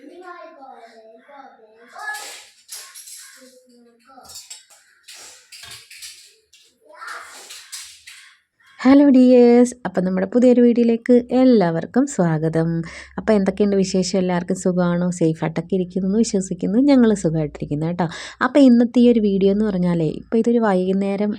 另外一个，每一个，每一个，就是个。ഹലോ dears അപ്പം നമ്മുടെ പുതിയൊരു വീഡിയോയിലേക്ക് എല്ലാവർക്കും സ്വാഗതം. അപ്പോൾ എന്തൊക്കെയുണ്ട് വിശേഷം? എല്ലാവർക്കും സുഖമാണോ? സേഫായിട്ടൊക്കെ ഇരിക്കുന്നു എന്ന് വിശ്വസിക്കുന്നു ഞങ്ങൾ സുഖമായിട്ടിരിക്കുന്നു കേട്ടോ. അപ്പോൾ ഇന്നത്തെ ഈ ഒരു വീഡിയോ എന്ന് പറഞ്ഞാലേ ഇപ്പോൾ ഇതൊരു വൈകുന്നേരം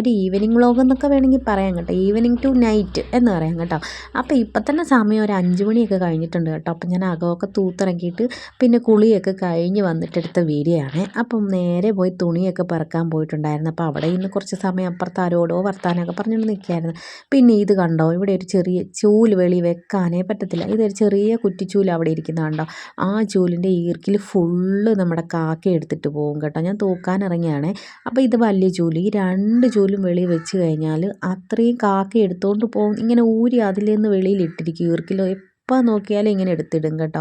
ഒരു ഈവനിങ് വ്ളോഗ് എന്നൊക്കെ വേണമെങ്കിൽ പറയാം കേട്ടോ. ഈവനിങ് ടു നൈറ്റ് എന്ന് പറയാം കേട്ടോ. അപ്പോൾ ഇപ്പം തന്നെ സമയം ഒരു അഞ്ച് മണിയൊക്കെ കഴിഞ്ഞിട്ടുണ്ട് കേട്ടോ. അപ്പം ഞാൻ അകമൊക്കെ തൂത്തിറക്കിയിട്ട് പിന്നെ കുളിയൊക്കെ കഴിഞ്ഞ് വന്നിട്ടെടുത്ത വീഡിയോ ആണ്. അപ്പം നേരെ പോയി തുണിയൊക്കെ പറക്കാൻ പോയിട്ടുണ്ടായിരുന്നു. അപ്പോൾ അവിടെ ഇന്ന് കുറച്ച് സമയം അപ്പുറത്ത് ആരോടോ വർത്താനമൊക്കെ പറഞ്ഞുകൊണ്ട് നിൽക്കുകയായിരുന്നു. പിന്നെ ഇത് കണ്ടോ? ഇവിടെ ഒരു ചെറിയ ചൂൽ വെളി വെക്കാനേ പറ്റത്തില്ല. ഇതൊരു ചെറിയ കുറ്റിച്ചൂൽ അവിടെ ഇരിക്കുന്ന കണ്ടോ? ആ ചൂലിന്റെ ഈർക്കിൽ ഫുള്ള് നമ്മുടെ കാക്ക എടുത്തിട്ട് പോകും കേട്ടോ. ഞാൻ തൂക്കാൻ ഇറങ്ങിയാണേ. അപ്പോൾ ഇത് വലിയ ചൂൽ. ഈ രണ്ട് ചൂലും വെളി വെച്ച് കഴിഞ്ഞാൽ അത്രയും കാക്ക എടുത്തുകൊണ്ട് പോകും. ഇങ്ങനെ ഊരി അതിൽ നിന്ന് വെളിയിൽ ഇട്ടിരിക്കും. ഈർക്കിലോ എപ്പോൾ നോക്കിയാലും ഇങ്ങനെ എടുത്തിടും കേട്ടോ.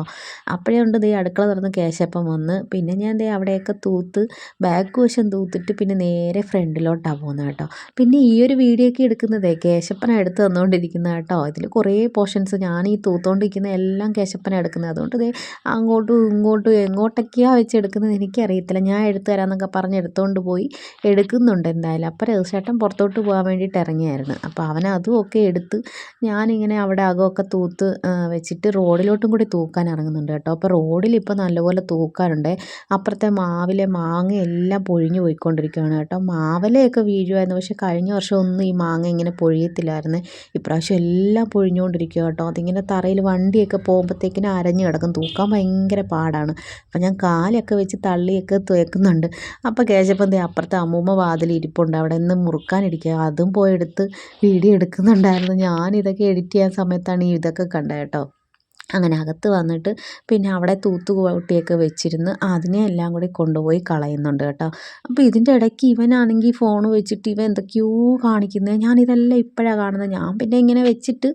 അപ്പോഴേ ഉണ്ട് ദേ അടുക്കള തുറന്ന് കേശപ്പം വന്ന്. പിന്നെ ഞാൻ ദേ അവിടെയൊക്കെ തൂത്ത് ബാക്ക് വശം തൂത്തിട്ട് പിന്നെ നേരെ ഫ്രണ്ടിലോട്ടാണ് പോകുന്നത് കേട്ടോ. പിന്നെ ഈ ഒരു വീഡിയോ ഒക്കെ എടുക്കുന്നതേ കേശപ്പന എടുത്ത് തന്നുകൊണ്ടിരിക്കുന്ന കേട്ടോ. ഇതിൽ കുറേ പോർഷൻസ് ഞാൻ ഈ തൂത്തുകൊണ്ടിരിക്കുന്ന എല്ലാം കേശപ്പന എടുക്കുന്നത്. അതുകൊണ്ട് ദേ അങ്ങോട്ടും ഇങ്ങോട്ടും എങ്ങോട്ടൊക്കെയാണ് വെച്ച് എടുക്കുന്നത് എനിക്കറിയത്തില്ല. ഞാൻ എടുത്തു തരാമെന്നൊക്കെ പറഞ്ഞ് എടുത്തുകൊണ്ട് പോയി എടുക്കുന്നുണ്ട് എന്തായാലും. അപ്പോൾ രഘുശേട്ടൻ പുറത്തോട്ട് പോകാൻ വേണ്ടിയിട്ട് ഇറങ്ങിയായിരുന്നു. അപ്പോൾ അവൻ അതും ഒക്കെ എടുത്ത് ഞാനിങ്ങനെ അവിടെ അകമൊക്കെ തൂത്ത് വെച്ചിട്ട് റോഡിലോട്ടും കൂടി തൂക്കാൻ ഇറങ്ങുന്നുണ്ട് കേട്ടോ. അപ്പോൾ റോഡിൽ ഇപ്പോൾ നല്ലപോലെ തൂക്കാറുണ്ട് അപ്പുറത്തെ മാവിലെ മാങ്ങ എല്ലാം പൊഴിഞ്ഞു പോയിക്കൊണ്ടിരിക്കുകയാണ് കേട്ടോ. മാവലയൊക്കെ വീഴുമായിരുന്നു പക്ഷേ കഴിഞ്ഞ വർഷം ഒന്നും ഈ മാങ്ങ ഇങ്ങനെ പൊഴിയത്തില്ലായിരുന്നു. ഇപ്രാവശ്യം എല്ലാം പൊഴിഞ്ഞുകൊണ്ടിരിക്കുക കേട്ടോ. അതിങ്ങനെ തറയിൽ വണ്ടിയൊക്കെ പോകുമ്പോഴത്തേക്കിനും അരഞ്ഞു കിടക്കും. തൂക്കാൻ ഭയങ്കര പാടാണ്. അപ്പം ഞാൻ കാലൊക്കെ വെച്ച് തള്ളിയൊക്കെ തേക്കുന്നുണ്ട്. അപ്പോൾ കേശപ്പന്തി അപ്പുറത്തെ അമ്മൂമ്മ വാതിൽ ഇരിപ്പുണ്ട്. അവിടെ നിന്ന് മുറുക്കാനിരിക്കുക. അതും പോയെടുത്ത് വീഡിയോ എടുക്കുന്നുണ്ടായിരുന്നു. ഞാൻ ഇതൊക്കെ എഡിറ്റ് ചെയ്യാൻ സമയത്താണ് ഈ ഇതൊക്കെ കണ്ടത് കേട്ടോ. അങ്ങനെ അകത്ത് വന്നിട്ട് പിന്നെ അവിടെ തൂത്ത് കൂട്ടിയൊക്കെ വെച്ചിരുന്ന് അതിനെ എല്ലാം കൂടി കൊണ്ടുപോയി കളയുന്നുണ്ട് കേട്ടോ. അപ്പോൾ ഇതിന്റെ ഇടയ്ക്ക് ഇവനാണെങ്കിൽ ഫോൺ വെച്ചിട്ട് ഇവൻ എന്തൊക്കെയോ കാണിക്കുന്നത് ഞാനിതെല്ലാം ഇപ്പോഴാണ് കാണുന്നത്. ഞാൻ പിന്നെ ഇങ്ങനെ വെച്ചിട്ട്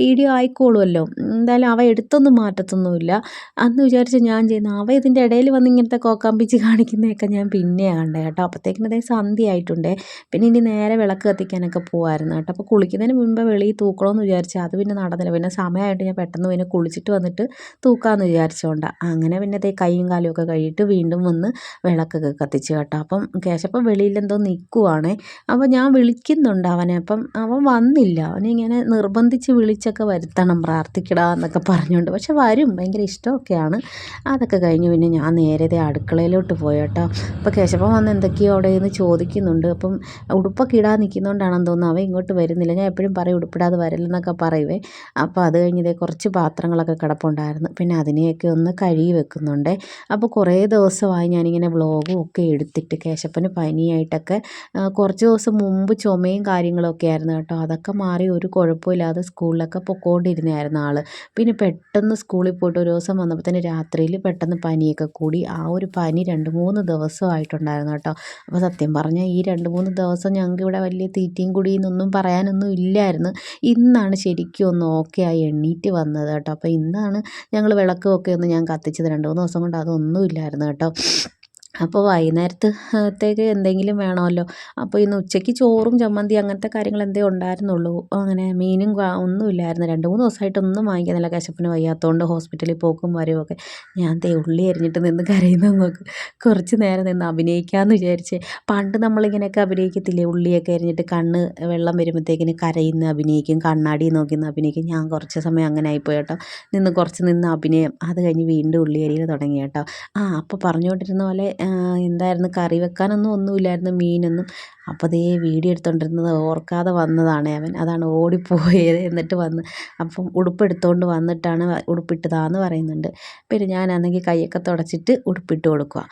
വീഡിയോ ആയിക്കോളുമല്ലോ. എന്തായാലും അവ എടുത്തൊന്നും മാറ്റത്തൊന്നുമില്ല. അന്ന് വിചാരിച്ച ഞാൻ ചെയ്യുന്ന അവ ഇതിന്റെ ഇടയിൽ വന്ന് ഇങ്ങനത്തെ കോക്കാമ്പിച്ച് കാണിക്കുന്നതൊക്കെ ഞാൻ പിന്നെ കണ്ടത് കേട്ടോ. അപ്പോഴത്തേക്കിനും അതേ സന്ധ്യ ആയിട്ടുണ്ടേ പിന്നെ ഇനി നേരെ വിളക്ക് കത്തിക്കാനൊക്കെ പോകുമായിരുന്നു കേട്ടോ. അപ്പോൾ കുളിക്കുന്നതിന് മുമ്പ് വെളിയിൽ തൂക്കണമെന്ന് വിചാരിച്ചു അത് പിന്നെ നടന്നില്ല. പിന്നെ സമയമായിട്ട് ഞാൻ പെട്ടെന്ന് പിന്നെ കുളിച്ചിട്ട് വന്നിട്ട് തൂക്കാമെന്ന് വിചാരിച്ചുകൊണ്ടാണ് അങ്ങനെ പിന്നെ അതേ കൈയും കാലും ഒക്കെ കഴിയിട്ട് വീണ്ടും വന്ന് വിളക്കൊക്കെ കത്തിച്ച് കേട്ടോ. അപ്പം കേശപ്പം വെളിയിൽ എന്തോ നിൽക്കുവാണേ അപ്പോൾ ഞാൻ വിളിക്കുന്നുണ്ട് അവനെ. അപ്പം അവൻ വന്നില്ല. അവനെ ഇങ്ങനെ നിർബന്ധിച്ച് വിളിച്ചൊക്കെ വരുത്തണം പ്രാർത്ഥിക്കടാ എന്നൊക്കെ പറഞ്ഞുകൊണ്ട്. പക്ഷെ വരും. ഭയങ്കര ഇഷ്ടമൊക്കെയാണ്. അതൊക്കെ കഴിഞ്ഞ് പിന്നെ ഞാൻ നേരെ ദേ അടുക്കളയിലോട്ട് പോയി കേട്ടോ. അപ്പോൾ കേശപ്പം വന്ന് എന്തൊക്കെയോ അവിടെ നിന്ന് ചോദിക്കുന്നുണ്ട്. അപ്പം ഉടുപ്പൊക്കെ ഇടാൻ നിൽക്കുന്നതുകൊണ്ടാണെന്ന് തോന്നുന്നു. അവൻ ഇങ്ങോട്ട് വരുന്നില്ല. ഞാൻ എപ്പോഴും പറയും ഉടുപ്പിടാതെ വരില്ലെന്നൊക്കെ പറയുവേ. അപ്പോൾ അത് കഴിഞ്ഞ് ദേ കുറച്ച് പാത്രങ്ങളൊക്കെ കിടപ്പുണ്ടായിരുന്നു. പിന്നെ അതിനെയൊക്കെ ഒന്ന് കഴുകി വെക്കുന്നുണ്ട്. അപ്പോൾ കുറേ ദിവസമായി ഞാനിങ്ങനെ വ്ളോഗും ഒക്കെ എടുത്തിട്ട് കേശപ്പന് പനിയായിട്ടൊക്കെ കുറച്ച് ദിവസം മുമ്പ് ചുമയും കാര്യങ്ങളൊക്കെ ആയിരുന്നു കേട്ടോ. അതൊക്കെ മാറി ഒരു കുഴപ്പമില്ലാതെ സ്കൂളിലൊക്കെ പൊക്കോണ്ടിരുന്നായിരുന്നു ആൾ പിന്നെ പെട്ടെന്ന് സ്കൂളിൽ പോയിട്ട് ഒരു ദിവസം വന്നപ്പോൾ തന്നെ രാത്രിയിൽ പെട്ടെന്ന് പനിയൊക്കെ കൂടി. ആ ഒരു പനി രണ്ട് മൂന്ന് ദിവസമായിട്ടുണ്ടായിരുന്നു കേട്ടോ. അപ്പോൾ സത്യം പറഞ്ഞാൽ ഈ രണ്ട് മൂന്ന് ദിവസം ഞങ്ങൾക്ക് ഇവിടെ വലിയ തീറ്റയും കുടിയെന്നൊന്നും പറയാനൊന്നും ഇല്ലായിരുന്നു. ഇന്നാണ് ശരിക്കും ഒന്ന് ഓക്കെ ആയി എണ്ണീറ്റ് വന്നത് കേട്ടോ. അപ്പോൾ ഇന്നാണ് ഞങ്ങൾ വിളക്കുമൊക്കെ ഒന്ന് ഞാൻ കത്തിച്ചത് രണ്ട് മൂന്ന് ദിവസം കൊണ്ട് അതൊന്നും ഇല്ലായിരുന്നു കേട്ടോ. അപ്പോൾ വൈകുന്നേരത്തേക്ക് എന്തെങ്കിലും വേണമല്ലോ. അപ്പോൾ ഇന്ന് ഉച്ചയ്ക്ക് ചോറും ചമ്മന്തി അങ്ങനത്തെ കാര്യങ്ങൾ എന്തേ ഉണ്ടായിരുന്നുള്ളൂ. അങ്ങനെ മീനും ഒന്നും ഇല്ലായിരുന്നു. രണ്ട് മൂന്ന് ദിവസമായിട്ട് ഒന്നും വാങ്ങിക്കുന്നില്ല. കശപ്പിന് വയ്യാത്തതുകൊണ്ട് ഹോസ്പിറ്റലിൽ പോക്കും വരും ഒക്കെ. ഞാൻ ദേ ഉള്ളി അരിഞ്ഞിട്ട് നിന്ന് കരയുന്നത് നോക്ക് കുറച്ച് നേരം നിന്ന് അഭിനയിക്കാമെന്ന് വിചാരിച്ച്. പണ്ട് നമ്മളിങ്ങനെയൊക്കെ അഭിനയിക്കത്തില്ലേ? ഉള്ളിയൊക്കെ അരിഞ്ഞിട്ട് കണ്ണ് വെള്ളം വരുമ്പോഴത്തേക്കിന് കരയുന്ന അഭിനയിക്കും. കണ്ണാടി നോക്കി അഭിനയിക്കും. ഞാൻ കുറച്ച് സമയം അങ്ങനെ ആയിപ്പോയി കേട്ടോ. നിന്ന് കുറച്ച് നിന്ന് അഭിനയം. അത് കഴിഞ്ഞ് വീണ്ടും ഉള്ളി അരിയിൽ തുടങ്ങി കേട്ടോ. ആ അപ്പോൾ പറഞ്ഞുകൊണ്ടിരുന്ന പോലെ എന്തായിരുന്നു? കറി വെക്കാനൊന്നും ഒന്നുമില്ലായിരുന്നു. മീനൊന്നും അപ്പോൾ ദേ വീഡിയോ എടുത്തുകൊണ്ടിരുന്നത് ഓർക്കാതെ വന്നതാണ് അവൻ. അതാണ് ഓടിപ്പോയത് എന്നിട്ട് വന്ന്. അപ്പം ഉടുപ്പെടുത്തുകൊണ്ട് വന്നിട്ടാണ് ഉടുപ്പിട്ടതാന്ന് പറയുന്നുണ്ട്. പിന്നെ ഞാനാണെങ്കിൽ കൈയൊക്കെ തുടച്ചിട്ട് ഉടുപ്പിട്ട് കൊടുക്കുക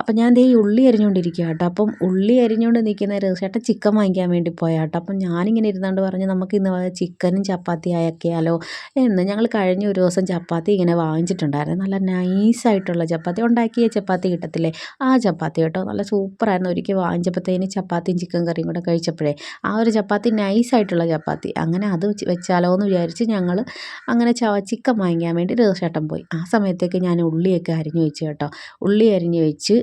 അപ്പം ഞാൻ ദേ ഈ ഉള്ളി അരിഞ്ഞുകൊണ്ടിരിക്കുക കേട്ടോ. അപ്പം ഉള്ളി അരിഞ്ഞുകൊണ്ട് നിൽക്കുന്ന ചേട്ടൻ ചിക്കൻ വാങ്ങിക്കാൻ വേണ്ടി പോയ കേട്ടോ. അപ്പം ഞാനിങ്ങനെ ഇരുന്നാണ്ട് പറഞ്ഞു നമുക്ക് ഇന്ന് ചിക്കനും ചപ്പാത്തി അയക്കിയാലോ എന്ന് ഞങ്ങൾ കഴിഞ്ഞ ഒരു ദിവസം ചപ്പാത്തി ഇങ്ങനെ വാങ്ങിച്ചിട്ടുണ്ടായിരുന്നു. നല്ല നൈസായിട്ടുള്ള ചപ്പാത്തി. ഉണ്ടാക്കിയ ചപ്പാത്തി കിട്ടത്തില്ലേ? ആ ചപ്പാത്തി കേട്ടോ. നല്ല സൂപ്പറായിരുന്നു. ഒരിക്കൽ വാങ്ങിച്ചപ്പോഴത്തേന് ചപ്പാത്തിയും ചിക്കൻ കറിയും കൂടെ കഴിച്ചപ്പോഴേ ആ ഒരു ചപ്പാത്തി നൈസായിട്ടുള്ള ചപ്പാത്തി. അങ്ങനെ അത് വെച്ചാലോ എന്ന് വിചാരിച്ച് ഞങ്ങൾ അങ്ങനെ ചവ ചിക്കൻ വാങ്ങിക്കാൻ വേണ്ടി രതീഷേട്ടൻ പോയി. ആ സമയത്തേക്ക് ഞാൻ ഉള്ളിയൊക്കെ അരിഞ്ഞു വെച്ച് കേട്ടോ. ഉള്ളി അരിഞ്ഞു വെച്ച്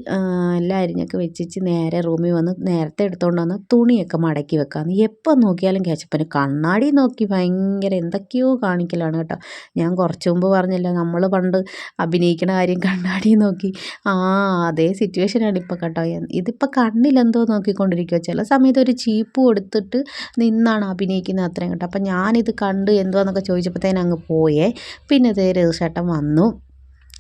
എല്ലാം അരിഞ്ഞൊക്കെ വെച്ചിച്ച് നേരെ റൂമിൽ വന്ന് നേരത്തെ എടുത്തുകൊണ്ട് വന്ന് തുണിയൊക്കെ മടക്കി വെക്കാമെന്ന് എപ്പോൾ നോക്കിയാലും കേച്ചപ്പന് കണ്ണാടി നോക്കി ഭയങ്കര എന്തൊക്കെയോ കാണിക്കലാണ് കേട്ടോ. ഞാൻ കുറച്ച് മുമ്പ് പറഞ്ഞില്ല നമ്മൾ പണ്ട് അഭിനയിക്കണ കാര്യം കണ്ണാടി നോക്കി. ആ അതേ സിറ്റുവേഷനാണ് ഇപ്പോൾ കേട്ടോ. ഇതിപ്പോൾ കണ്ണിലെന്തോ നോക്കിക്കൊണ്ടിരിക്കുക ചില സമയത്ത് ഒരു ചീപ്പ് കൊടുത്തിട്ട് നിന്നാണ് അഭിനയിക്കുന്നത് അത്രയും കേട്ടോ. അപ്പം ഞാനിത് കണ്ട് എന്തുവാന്നൊക്കെ ചോദിച്ചപ്പോഴത്തേനും അങ്ങ് പോയേ. പിന്നെ ഇതേ രഘുചേട്ടൻ വന്നു.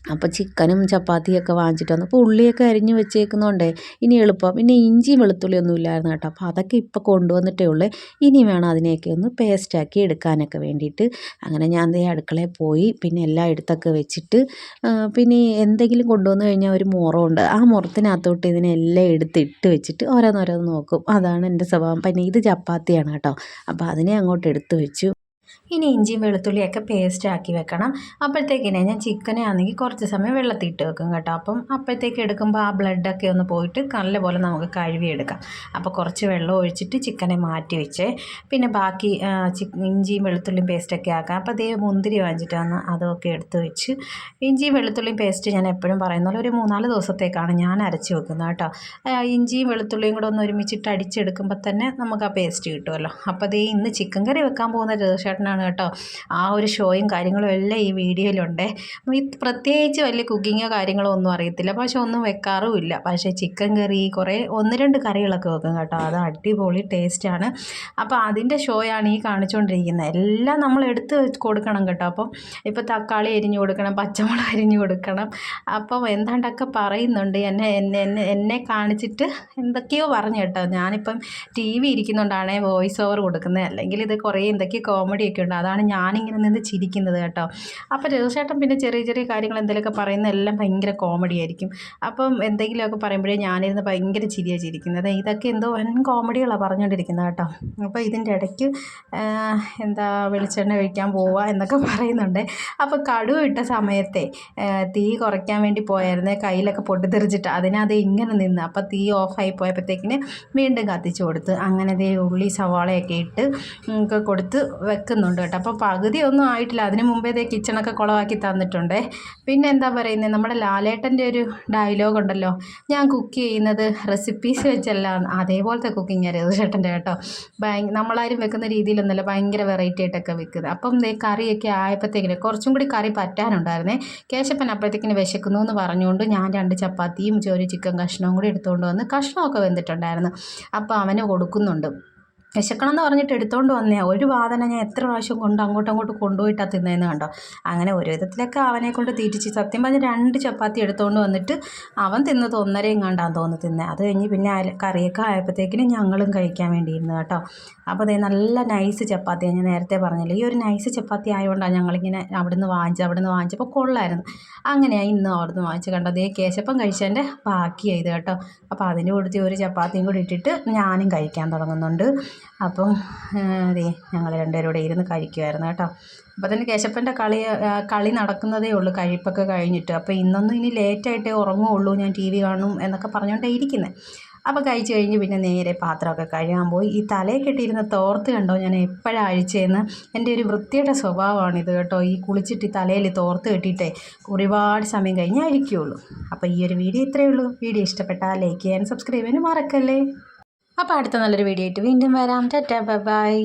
അപ്പോൾ ചിക്കനും ചപ്പാത്തിയൊക്കെ വാങ്ങിച്ചിട്ട് വന്നു. അപ്പോൾ ഉള്ളിയൊക്കെ അരിഞ്ഞ് വെച്ചേക്കുന്നതുകൊണ്ടേ ഇനി എളുപ്പം. പിന്നെ ഇഞ്ചിയും വെളുത്തുള്ളി ഒന്നും ഇല്ലായിരുന്നു കേട്ടോ. അപ്പോൾ അതൊക്കെ ഇപ്പോൾ കൊണ്ടുവന്നിട്ടേ ഉള്ളൂ. ഇനി വേണം അതിനെയൊക്കെ ഒന്ന് പേസ്റ്റാക്കി എടുക്കാനൊക്കെ വേണ്ടിയിട്ട്. അങ്ങനെ ഞാൻ ദേ അടുക്കളയിൽ പോയി. പിന്നെ എല്ലാം എടുത്തൊക്കെ വെച്ചിട്ട് പിന്നെ എന്തെങ്കിലും കൊണ്ടുവന്നു കഴിഞ്ഞാൽ ഒരു മുറമുണ്ട് ആ മുറത്തിനകത്തോട്ട് ഇതിനെല്ലാം എടുത്ത് ഇട്ട് വെച്ചിട്ട് ഓരോന്നോരോന്ന് നോക്കും. അതാണ് എന്റെ സ്വഭാവം. പിന്നെ ഇത് ചപ്പാത്തിയാണ് കേട്ടോ. അപ്പോൾ അതിനെ അങ്ങോട്ട് എടുത്ത് വെച്ചു. ഇനി ഇഞ്ചിയും വെളുത്തുള്ളിയൊക്കെ പേസ്റ്റ് ആക്കി വെക്കണം. അപ്പോഴത്തേക്കിനെ ഞാൻ ചിക്കനെ ആണെങ്കിൽ കുറച്ച് സമയം വെള്ളത്തിൽ ഇട്ട് വെക്കും കേട്ടോ. അപ്പം അപ്പോഴത്തേക്ക് എടുക്കുമ്പോൾ ആ ബ്ലഡൊക്കെ ഒന്ന് പോയിട്ട് നല്ലപോലെ നമുക്ക് കഴുകിയെടുക്കാം. അപ്പോൾ കുറച്ച് വെള്ളം ഒഴിച്ചിട്ട് ചിക്കനെ മാറ്റി വെച്ച്. പിന്നെ ബാക്കി ഇഞ്ചിയും വെളുത്തുള്ളിയും പേസ്റ്റൊക്കെ ആക്കാം. അപ്പോൾ അതേ മുന്തിരി വാങ്ങിച്ചിട്ട് വന്ന് അതൊക്കെ എടുത്ത് വെച്ച്. ഇഞ്ചിയും വെളുത്തുള്ളിയും പേസ്റ്റ് ഞാൻ എപ്പോഴും പറയുന്ന പോലെ ഒരു മൂന്നാൽ ദിവസത്തേക്കാണ് ഞാൻ അരച്ച് വെക്കുന്നത് കേട്ടോ. ഇഞ്ചിയും വെളുത്തുള്ളിയും കൂടെ ഒന്ന് ഒരുമിച്ചിട്ട് അടിച്ചെടുക്കുമ്പോൾ തന്നെ നമുക്ക് ആ പേസ്റ്റ് കിട്ടുമല്ലോ. അപ്പോൾ അതേ ഇന്ന് ചിക്കൻ കറി വെക്കാൻ പോകുന്ന രതീഷേട്ടനാണ് കേട്ടോ. ആ ഒരു ഷോയും കാര്യങ്ങളും എല്ലാം ഈ വീഡിയോയിലുണ്ട്. പ്രത്യേകിച്ച് വലിയ കുക്കിങ്ങോ കാര്യങ്ങളോ ഒന്നും അറിയത്തില്ല. പക്ഷെ ഒന്നും വെക്കാറുമില്ല പക്ഷേ ചിക്കൻ കറി കുറേ ഒന്ന് രണ്ട് കറികളൊക്കെ വെക്കും കേട്ടോ. അത് അടിപൊളി ടേസ്റ്റാണ് അപ്പോൾ അതിന്റെ ഷോയാണ് ഈ കാണിച്ചുകൊണ്ടിരിക്കുന്നത്. എല്ലാം നമ്മൾ എടുത്ത് കൊടുക്കണം കേട്ടോ. അപ്പം ഇപ്പോൾ തക്കാളി അരിഞ്ഞു കൊടുക്കണം പച്ചമുളക് അരിഞ്ഞു കൊടുക്കണം. അപ്പം എന്താണ്ടൊക്കെ പറയുന്നുണ്ട്. എന്നെ എന്നെ എന്നെ കാണിച്ചിട്ട് എന്തൊക്കെയോ പറഞ്ഞു കേട്ടോ. ഞാനിപ്പം ടി വി ഇരിക്കുന്നുണ്ടാണേ വോയിസ് ഓവർ കൊടുക്കുന്നത്. അല്ലെങ്കിൽ ഇത് കുറേ എന്തൊക്കെയോ കോമഡിയൊക്കെ ഉണ്ട് അതാണ് ഞാനിങ്ങനെ നിന്ന് ചിരിക്കുന്നത് കേട്ടോ. അപ്പോൾ രഘുചേട്ടൻ പിന്നെ ചെറിയ ചെറിയ കാര്യങ്ങൾ എന്തെങ്കിലുമൊക്കെ പറയുന്ന എല്ലാം ഭയങ്കര കോമഡി ആയിരിക്കും. അപ്പം എന്തെങ്കിലുമൊക്കെ പറയുമ്പോഴേ ഞാനിരുന്ന് ഭയങ്കര ചിരിയാണ് ചിരിക്കുന്നത്. ഇതൊക്കെ എന്തോ വൻ കോമഡികളാണ് പറഞ്ഞുകൊണ്ടിരിക്കുന്നത് കേട്ടോ. അപ്പോൾ ഇതിന്റെ ഇടയ്ക്ക് എന്താ വെളിച്ചെണ്ണ ഒഴിക്കാൻ പോവുക എന്നൊക്കെ പറയുന്നുണ്ട്. അപ്പോൾ കടുവ ഇട്ട സമയത്തെ തീ കുറയ്ക്കാൻ വേണ്ടി പോയായിരുന്നേ. കയ്യിലൊക്കെ പൊട്ടിത്തെറിച്ചിട്ട് അതിനത് ഇങ്ങനെ നിന്ന് അപ്പോൾ തീ ഓഫായി പോയപ്പോഴത്തേക്കിന് വീണ്ടും കത്തിച്ചു കൊടുത്ത്. അങ്ങനെ ഉള്ളി സവാളയൊക്കെ ഇട്ട് കൊടുത്ത് വെക്കുന്നുണ്ട് കേട്ടോ. അപ്പോൾ പകുതി ഒന്നും ആയിട്ടില്ല. അതിന് മുമ്പേ ഇതേ കിച്ചണൊക്കെ കുളമാക്കി തന്നിട്ടുണ്ട്. പിന്നെ എന്താ പറയുന്നത് നമ്മുടെ ലാലേട്ടന്റെ ഒരു ഡയലോഗ് ഉണ്ടല്ലോ. ഞാൻ കുക്ക് ചെയ്യുന്നത് റെസിപ്പീസ് വെച്ചല്ല അതേപോലത്തെ കുക്കിംഗ് ആയിരുന്നു ചേട്ടന്റെ കേട്ടോ. ഭയ നമ്മളാരും വെക്കുന്ന രീതിയിലൊന്നുമല്ല. ഭയങ്കര വെറൈറ്റി ആയിട്ടൊക്കെ വെക്കുന്നത്. അപ്പം ഇതേ കറിയൊക്കെ ആയപ്പോഴത്തേക്കിന് കുറച്ചും കൂടി കറി പറ്റാനുണ്ടായിരുന്നേ. കേശപ്പൻ അപ്പോഴത്തേക്കിന് വിശക്കുന്നു എന്ന് പറഞ്ഞുകൊണ്ട് ഞാൻ രണ്ട് ചപ്പാത്തിയും ചോരി ചിക്കൻ കഷ്ണവും കൂടി എടുത്തുകൊണ്ട് വന്ന് കഷ്ണമൊക്കെ വെന്തിട്ടുണ്ടായിരുന്നു. അപ്പോൾ അവന് കൊടുക്കുന്നുണ്ട്. വിശക്കണം എന്ന് പറഞ്ഞിട്ട് എടുത്തുകൊണ്ട് വന്നേ. ഒരു വാദന ഞാൻ എത്ര പ്രാവശ്യം കൊണ്ട് അങ്ങോട്ടും അങ്ങോട്ട് കൊണ്ടുപോയിട്ടാണ് തിന്നതെന്ന് കണ്ടോ? അങ്ങനെ ഒരു വിധത്തിലൊക്കെ അവനെ കൊണ്ട് തീറ്റിച്ച് സത്യം പറഞ്ഞ് രണ്ട് ചപ്പാത്തി എടുത്തുകൊണ്ട് വന്നിട്ട് അവൻ തിന്നത് ഒന്നരയും കണ്ടാന്ന് തോന്നുന്നു തിന്നെ. അത് കഴിഞ്ഞ് പിന്നെ കറിയൊക്കെ ആയപ്പോഴത്തേക്കിനും ഞങ്ങളും കഴിക്കാൻ വേണ്ടിയിരുന്നു കേട്ടോ. അപ്പോൾ അതേ നല്ല നൈസ് ചപ്പാത്തിയാണ് ഞാൻ നേരത്തെ പറഞ്ഞില്ല ഈ ഒരു നൈസ് ചപ്പാത്തി ആയതുകൊണ്ടാണ് ഞങ്ങളിങ്ങനെ അവിടുന്ന് അവിടെ അവിടുന്ന് വാങ്ങിച്ചപ്പോൾ കൊള്ളായിരുന്നു. അങ്ങനെയാണ് ഇന്ന് അവിടുന്ന് വാങ്ങിച്ച് കണ്ടത് അതേ കേശപ്പം കഴിച്ചതിന്റെ ബാക്കിയായത് കേട്ടോ. അപ്പോൾ അതിന്റെ കൂടുതൽ ഒരു ചപ്പാത്തിയും കൂടി ഇട്ടിട്ട് ഞാനും കഴിക്കാൻ തുടങ്ങുന്നുണ്ട്. അപ്പം ദേ ഞങ്ങൾ രണ്ടുപേരും കൂടെ ഇരുന്ന് കഴിക്കുമായിരുന്നു കേട്ടോ. അപ്പോൾ തന്നെ കേശപ്പന്റെ കളി കളി നടക്കുന്നതേ ഉള്ളൂ കഴിപ്പൊക്കെ കഴിഞ്ഞിട്ട്. അപ്പോൾ ഇന്നൊന്നും ഇനി ലേറ്റായിട്ടേ ഉറങ്ങുകയുള്ളൂ ഞാൻ ടി വി കാണും എന്നൊക്കെ പറഞ്ഞുകൊണ്ടേ ഇരിക്കുന്നത് അപ്പോൾ കഴിച്ച് കഴിഞ്ഞ് പിന്നെ നേരെ പാത്രമൊക്കെ കഴുകാൻ പോയി. ഈ തലയിൽ കെട്ടിയിരുന്ന തോർത്ത് കണ്ടോ ഞാൻ എപ്പോഴാണ് അഴിച്ചതെന്ന് എന്റെ ഒരു വൃത്തിയുടെ സ്വഭാവമാണിത് കേട്ടോ. ഈ കുളിച്ചിട്ട് ഈ തലയിൽ തോർത്ത് കെട്ടിയിട്ടേ ഒരുപാട് സമയം കഴിഞ്ഞ് അഴിക്കുകയുള്ളൂ. അപ്പോൾ ഈ ഒരു വീഡിയോ ഇത്രയേ ഉള്ളൂ. വീഡിയോ ഇഷ്ടപ്പെട്ടാൽ ലൈക്ക് ചെയ്യാൻ സബ്സ്ക്രൈബ് ചെയ്യാനും മറക്കല്ലേ? അപ്പോൾ അടുത്ത നല്ലൊരു വീഡിയോ ആയിട്ട് വീണ്ടും വരാം. Tata bye